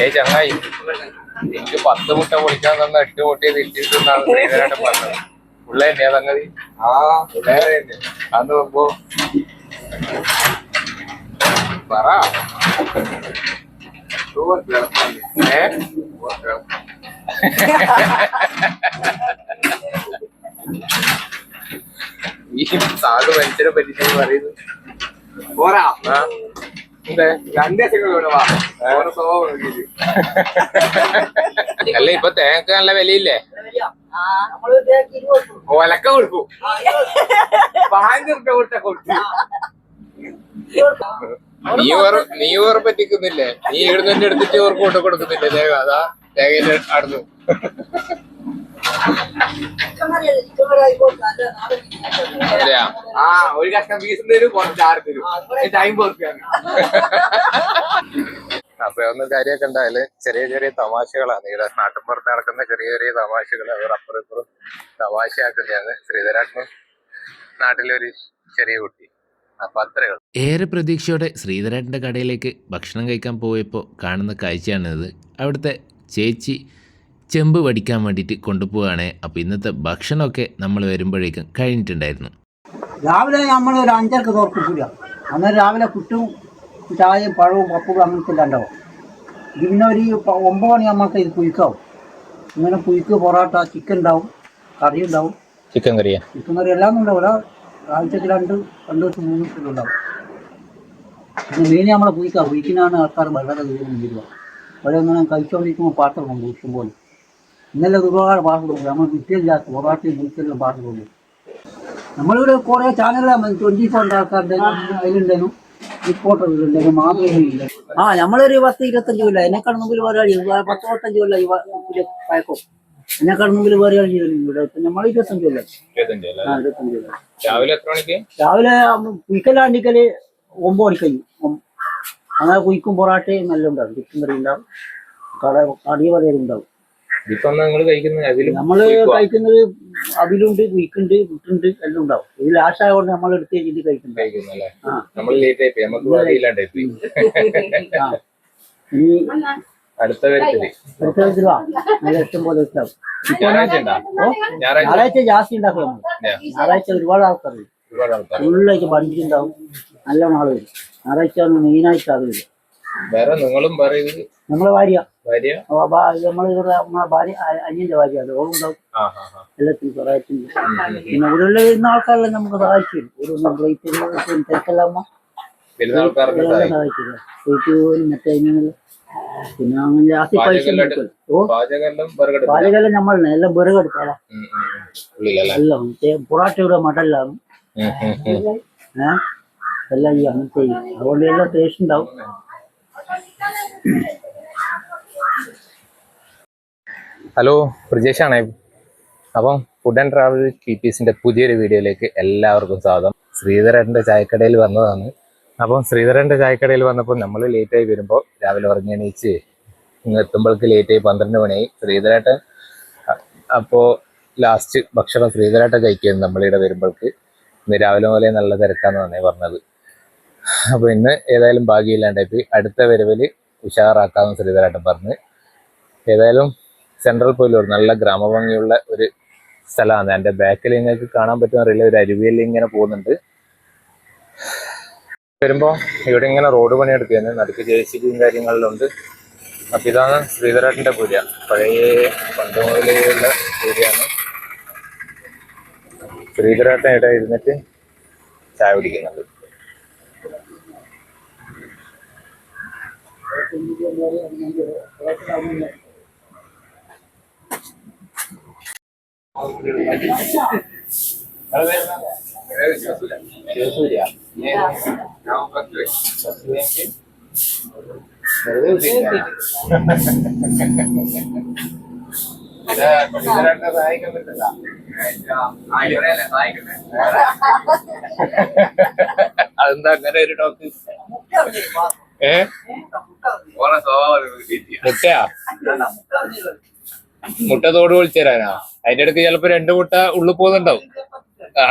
ഏയ് ചങ്ങായി എനിക്ക് പത്ത് മുട്ട പൊളിക്കാൻ തന്ന എട്ട് മുട്ടയെ തിരിച്ചിട്ടെന്നാണ് ശ്രീധരായിട്ട് പറഞ്ഞത്. ഉള്ള തന്നെയാ സംഗതി. ആ. വേറെ തന്നെ. അന്ന് നോക്കുമ്പോ പറ. ഏ. ഈ സാധു മനുഷ്യരെ പറ്റി പറയുന്നു പോരാ. അല്ല ഇപ്പൊ തേങ്ങക്ക് നല്ല വിലയില്ലേ? ഒലക്ക കൊടുക്കും. കൊടുത്ത കൊടുത്തു. നീ ഓർ നീ ഓർ പറ്റിക്കുന്നില്ലേ? നീ ഇവിടുന്ന് എടുത്തിട്ട് ഓർക്ക് കൊണ്ട് കൊടുക്കുന്നില്ലേ? തേങ്ങ അതാ തേങ്ങ അടുത്ത്. അതെയാ? ആ ഒരു കഷ്ണം പീസ് തരും കുറച്ച് ആറ് തരും. ടൈം പോർക്കാണ് അപ്പൊ ഒന്നും കാര്യമൊക്കെ ഉണ്ടായാൽ ചെറിയ ചെറിയ തമാശകളാണ്. ഇവിടെ നാട്ടിൻപുറത്ത് നടക്കുന്ന ചെറിയ ചെറിയ തമാശകൾ അവർ അപ്പുറം ഇപ്പുറം തമാശയാക്കുന്നതാണ് ശ്രീധരാട്ടനും നാട്ടിലൊരു ചെറിയ കുട്ടി. അപ്പൊ അത്രേ ഉള്ളൂ. ഏറെ പ്രതീക്ഷയോടെ ശ്രീധരേട്ടന്റെ കടയിലേക്ക് ഭക്ഷണം കഴിക്കാൻ പോയപ്പോൾ കാണുന്ന കാഴ്ചയാണിത്. അവിടുത്തെ ചേച്ചി ചെമ്പ് വടിക്കാൻ വേണ്ടിയിട്ട് കൊണ്ടുപോവുകയാണ്. അപ്പോൾ ഇന്നത്തെ ഭക്ഷണമൊക്കെ നമ്മൾ വരുമ്പോഴേക്കും കഴിഞ്ഞിട്ടുണ്ടായിരുന്നു. രാവിലെ നമ്മൾ ഒരു അഞ്ചരക്ക് തുറക്കില്ല അന്നേരം രാവിലെ പുട്ടും ചായയും പഴവും പപ്പും അങ്ങനത്തെ എല്ലാം ഉണ്ടാവും പിന്നെ ഒരു ഒമ്പത് മണി നമ്മൾക്ക് ഇത് പുഴുക്കാവും. ഇങ്ങനെ പുഴുക്ക് പൊറോട്ട ചിക്കൻ ഉണ്ടാവും കറി ഉണ്ടാവും. ചിക്കൻ കറിയാ? ചിക്കൻ കറി എല്ലാം ഒന്നും ഉണ്ടാവില്ല ആഴ്ചക്ക് രണ്ട് രണ്ട് ദിവസം മൂന്ന് ദിവസം ഉണ്ടാവും. പിന്നെ മെയിൻ നമ്മളെ പുഴുക്കുക പുഴുക്കിനാണ് ആൾക്കാർ വളരെ ദൂരം വരിക അവിടെ ഇങ്ങനെ കഴിച്ചുകൊണ്ടിരിക്കുമ്പോൾ പാത്രം കൊണ്ട് ഇഷ്ടം പോലെ ഇന്നലെ ഒരുപാട് ഭാഷ കൊണ്ടു നമ്മൾ വിറ്റില്ലാത്ത പൊറോട്ടയും നിൽക്കുന്ന ഭാഷ കൊടുക്കും നമ്മളിവിടെ കുറേ ചാനലാണ് ട്വന്റി ഫോർ ആൾക്കാരുടെ അതിലുണ്ടായിരുന്നു റിപ്പോർട്ടറിലുണ്ടായിരുന്നു മാതൃഭൂമിയില്ല ആ നമ്മളൊരു പത്ത് ഇരുപത്തഞ്ച് കൊല്ലം. എന്നെക്കാൾ മുമ്പിൽ പരിപാടി പത്ത് മുപ്പത്തഞ്ച് കൊല്ലം ഈ പഴക്കം. എന്നെക്കാൾ മുമ്പിൽ ചെയ്തിട്ടുണ്ട് ഇവിടെ. നമ്മൾ ഇരുപത്തഞ്ച് കൊല്ലം. ആ ഇരുപത്തഞ്ച് കൊല്ലം. രാവിലെ എത്ര മണിക്ക്? രാവിലെ കുയിക്കലാണ്ടിക്കൽ ഒമ്പത് മണി കഴിഞ്ഞു അങ്ങനെ കുയിക്കും പൊറാട്ടയും നല്ല ഉണ്ടാവും. ചിക്കൻ കറി ഉണ്ടാവും. കട കടി പറയലും ഉണ്ടാവും. ഇതിപ്പോ നിങ്ങൾ കഴിക്കുന്നത് അതിലും നമ്മൾ കഴിക്കുന്നത് അവിലുണ്ട് വീക്കുണ്ട് മുട്ടുണ്ട് എല്ലാം ഉണ്ടാവും. ഇത് ലാസ്റ്റ് ആയതുകൊണ്ട് നമ്മൾ എടുത്ത് കഴിഞ്ഞിട്ട് കഴിക്കുന്നത് കഴിക്കുന്നല്ലേ? നമ്മൾ ലേറ്റ് ആയി പോയി. നമുക്ക് വഴിയില്ലാണ്ടായി പോയി. ആ. ഇനി അടുത്ത പേര് അടുത്ത ആഴ്ച വാ. നല്ല ഇഷ്ടം പോലെ ഉണ്ടാവും ഞായറാഴ്ച ജാസ്തി ഉണ്ടാക്കും നമ്മൾ. ഞായറാഴ്ച ഒരുപാട് ആൾക്കാർ ഫുള്ളായിട്ട് വണ്ടി ഉണ്ടാവും നല്ല നാളുകൾ ഞായറാഴ്ച മെയിനായിട്ട് ആൾ വരും. വേറെ നിങ്ങളും പറയുന്നത് നമ്മളെ ഭാര്യ. ഭാര്യ? നമ്മൾ നമ്മളെ ഭാര്യ അനിയന്റെ ഭാര്യ അത് ഓളുണ്ടാവും എല്ലാത്തിനും സഹായിച്ചിട്ടുണ്ട്. പിന്നെ ഇവിടെയുള്ള വരുന്ന ആൾക്കാരെല്ലാം നമുക്ക് സഹായിക്കും. ഒരു തിരക്കെല്ലാം മറ്റേ പിന്നെ അങ്ങനെ ജാസ്തി പൈസ പാചകമെല്ലാം നമ്മളെ എല്ലാം ഉള്ളിലല്ലേ? എല്ലാം. പൊറാട്ടയുടെ മടലാണ്. ഏഹ് എല്ലാം ഈ അങ്ങനത്തെ അതുകൊണ്ട് എല്ലാം ടേസ്റ്റ് ഉണ്ടാവും. ഹലോ പ്രജേഷാണേ. അപ്പം ഫുഡ് ആൻഡ് ട്രാവൽ കീപ്പീസിന്റെ പുതിയൊരു വീഡിയോയിലേക്ക് എല്ലാവർക്കും സ്വാഗതം. ശ്രീധരന്റെ ചായക്കടയിൽ വന്നതാണ്. അപ്പം ശ്രീധരന്റെ ചായക്കടയിൽ വന്നപ്പോൾ നമ്മൾ ലേറ്റായി വരുമ്പോൾ രാവിലെ ഉറങ്ങിയണീച്ച് ഇന്ന് എത്തുമ്പോഴേക്ക് ലേറ്റായി പന്ത്രണ്ട് മണിയായി ശ്രീധരേട്ടൻ അപ്പോൾ അപ്പോ ലാസ്റ്റ് ഭക്ഷണം ശ്രീധരേട്ടൻ കഴിക്കുന്നു നമ്മളിവിടെ വരുമ്പോഴേക്ക് ഇന്ന് രാവിലെ മുതലേ നല്ല തിരക്കാന്നാണ് പറഞ്ഞത്. അപ്പോൾ ഇന്ന് ഏതായാലും ഭാഗ്യമില്ലാണ്ടായി. അടുത്ത വരവിൽ ഉഷാറാക്കാമെന്ന് ശ്രീധരായിട്ട് പറഞ്ഞ്. ഏതായാലും സെൻട്രൽ പോയിലൂർ നല്ല ഗ്രാമഭംഗിയുള്ള ഒരു സ്ഥലമാണ്. എന്റെ ബാക്കിൽ നിങ്ങൾക്ക് കാണാൻ പറ്റുന്ന അറിയില്ല ഒരു അരുവിയിൽ ഇങ്ങനെ പോകുന്നുണ്ട്. വരുമ്പോൾ ഇവിടെ ഇങ്ങനെ റോഡ് പണിയെടുക്കുകയാണ് നടുക്ക് ജെ സി ബിയും കാര്യങ്ങളിലുണ്ട് അപ്പം ഇതാണ് ശ്രീധരാട്ടിന്റെ പൂജ. പഴയ പണ്ട് മുതലുള്ള പൂജയാണ്. ശ്രീധരേട്ടൻ ഇവിടെ ഇരുന്നിട്ട് ചായ കുടിക്കുന്നത് അതെന്താ അങ്ങനെ ഒരു ഡോക്ടർ ഏ. മുട്ടയാ? മുട്ട തോട് വിളിച്ചു തരാനാ അതിന്റെ ഇടയ്ക്ക് ചിലപ്പോ രണ്ടു മുട്ട ഉള്ളു പോകുന്നുണ്ടാവും. ആ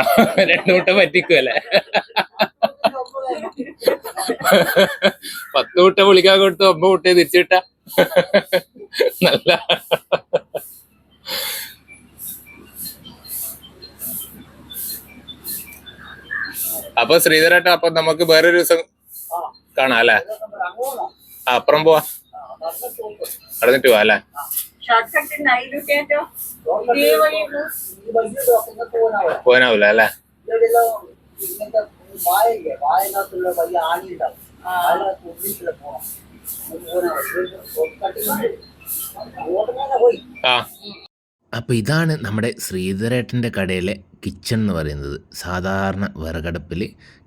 രണ്ട് മുട്ട പറ്റിക്കുമല്ലേ പത്ത് മുട്ട വിളിക്കാൻ കൊടുത്ത് ഒമ്പത് മുട്ട തിരിച്ചിട്ട? നല്ല. അപ്പൊ ശ്രീധരേട്ട അപ്പൊ നമുക്ക് വേറൊരു ദിവസം കാണാം അല്ലേ? ആ, അപ്പുറം പോവാ. കടന്നിട്ട് പോവാ അല്ലേ? പോനാവൂല അല്ലേ? ആ. അപ്പോൾ ഇതാണ് നമ്മുടെ ശ്രീധരേട്ടന്റെ കടയിലെ കിച്ചൺ എന്ന് പറയുന്നത്. സാധാരണ വിറകടപ്പിൽ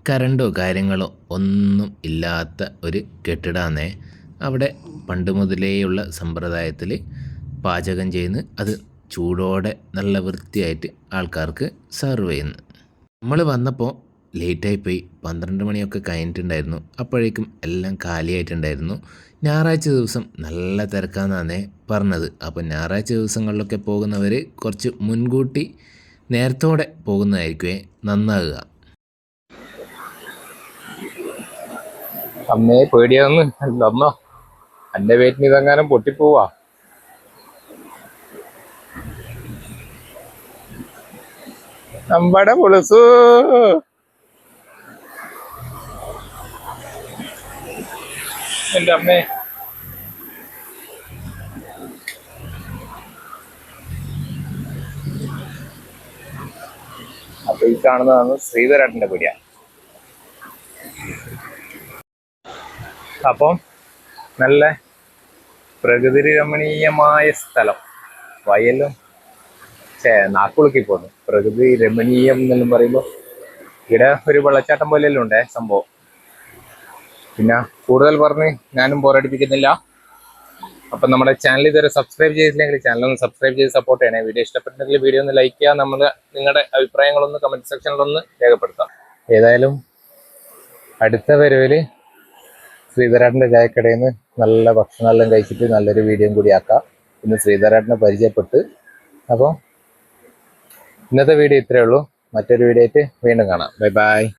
കറണ്ടോ കാര്യങ്ങളോ ഒന്നും ഇല്ലാത്ത ഒരു കെട്ടിടാന്നേ. അവിടെ പണ്ട് മുതലേയുള്ള സമ്പ്രദായത്തിൽ പാചകം ചെയ്യുന്ന അത് ചൂടോടെ നല്ല വൃത്തിയായിട്ട് ആൾക്കാർക്ക് സെർവ് ചെയ്യുന്നു. നമ്മൾ വന്നപ്പോൾ ലേറ്റായിപ്പോയി. പന്ത്രണ്ട് മണിയൊക്കെ കഴിഞ്ഞിട്ടുണ്ടായിരുന്നു. അപ്പോഴേക്കും എല്ലാം കാലിയായിട്ടുണ്ടായിരുന്നു. ഞായറാഴ്ച ദിവസം നല്ല തിരക്കാന്നാണ് പറഞ്ഞത്. അപ്പോൾ ഞായറാഴ്ച ദിവസങ്ങളിലൊക്കെ പോകുന്നവർ കുറച്ച് മുൻകൂട്ടി നേരത്തോടെ പോകുന്നതായിരിക്കുമേ നന്നാകുക. അമ്മയെ പേടിയാന്ന് അമ്മ എന്റെ പേറ്റിന് ഇതെങ്ങാനും പൊട്ടിപ്പോവാ? നമ്മുടെ പുളുസു. എന്റെ അമ്മേ. അപ്പൊ ഈ കാണുന്നതാണ് ശ്രീധരേട്ടന്റെ പീടിയ. അപ്പം നല്ല പ്രകൃതി രമണീയമായ സ്ഥലം. വയലും ചേ നാക്കുളുക്കി പോകുന്നു പ്രകൃതി രമണീയം എന്നെല്ലാം പറയുമ്പോൾ ഇവിടെ ഒരു വെള്ളച്ചാട്ടം പോലെയല്ലോ ഉണ്ടേ സംഭവം. പിന്നെ കൂടുതൽ പറഞ്ഞ് ഞാനും പോരടിപ്പിക്കുന്നില്ല അപ്പം നമ്മുടെ ചാനൽ ഇതുവരെ സബ്സ്ക്രൈബ് ചെയ്തില്ലെങ്കിൽ ചാനൽ ഒന്ന് സബ്സ്ക്രൈബ് ചെയ്ത് സപ്പോർട്ട് ചെയ്യണേ. വീഡിയോ ഇഷ്ടപ്പെട്ടെങ്കിൽ വീഡിയോ ഒന്ന് ലൈക്ക് ചെയ്യുക. നമ്മൾ നിങ്ങളുടെ അഭിപ്രായങ്ങളൊന്ന് കമന്റ് സെക്ഷനിലൊന്ന് രേഖപ്പെടുത്താം. ഏതായാലും അടുത്ത വരവിൽ ശ്രീധരാട്ടന്റെ ചായക്കടയിൽ നിന്ന് നല്ല ഭക്ഷണമെല്ലാം കഴിച്ചിട്ട് നല്ലൊരു വീഡിയോ കൂടി ആക്കാം. ഇന്ന് ശ്രീധരാട്ടനെ പരിചയപ്പെട്ട്. അപ്പോൾ ഇന്നത്തെ വീഡിയോ ഇത്രയേ ഉള്ളൂ. മറ്റൊരു വീഡിയോ ആയിട്ട് വീണ്ടും കാണാം. Bye bye